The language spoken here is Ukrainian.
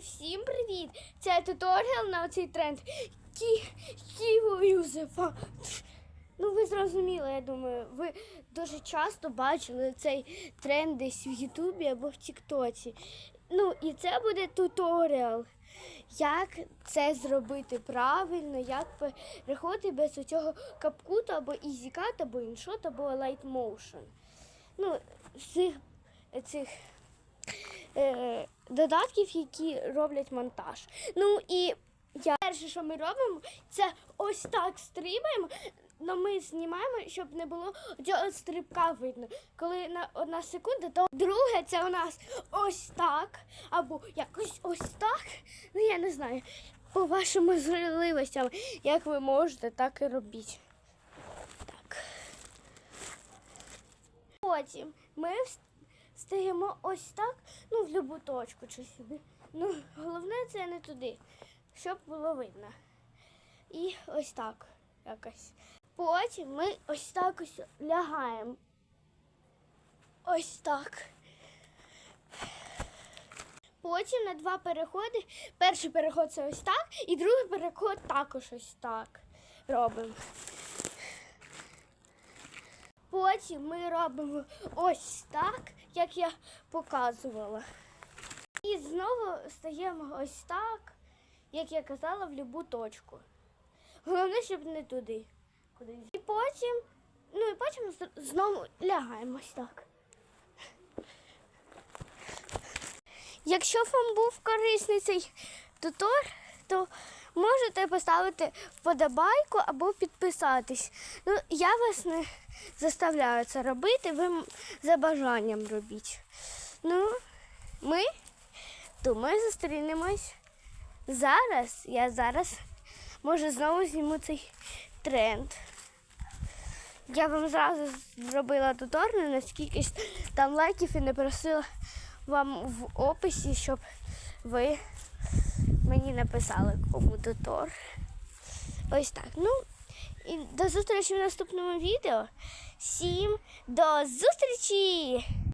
всім привіт! Це туторіал на цей тренд Кі... Ківо Юзефа. Ну, ви зрозуміли, я думаю, ви дуже часто бачили цей тренд десь в Ютубі або в Тіктоці. Ну, і це буде туторіал, як це зробити правильно, як переходити без цього капкуту або ізікат, або іншот, або light. Ну, цих, цих е, додатків, які роблять монтаж. Ну і я перше, що ми робимо, це ось так стрибаємо. Но ми знімаємо, щоб не було цього стрибка видно. Коли на одна секунда, то друге це у нас ось так, або якось ось так. Ну я не знаю. По вашим можливостям, як ви можете, так і робіть. Так. Потім ми стаємо ось так, ну, в любу точку чи сюди. Ну, головне це не туди, щоб було видно. І ось так якось. Потім ми ось так ось лягаємо. Ось так. Потім на два переходи. Перший переход це ось так, і другий переход також ось так робимо. Потім ми робимо ось так, як я показувала. І знову стаємо ось так, як я казала, в будь-яку точку. Головне, щоб не туди. Кудись. І потім, ну і потім знову лягаємо ось так. Якщо вам був корисний цей тутор, то можете поставити вподобайку або підписатись. Ну, я вас не заставляю це робити, ви за бажанням робіть. Ну, ми, ми зустрінемось зараз. Я зараз може знову зніму цей тренд. Я вам зразу зробила туторну, наскільки там лайків і не просила вам в описі, щоб ви мені написали кому тутор. Ось так. Ну, і до зустрічі в наступному відео. Всім до зустрічі!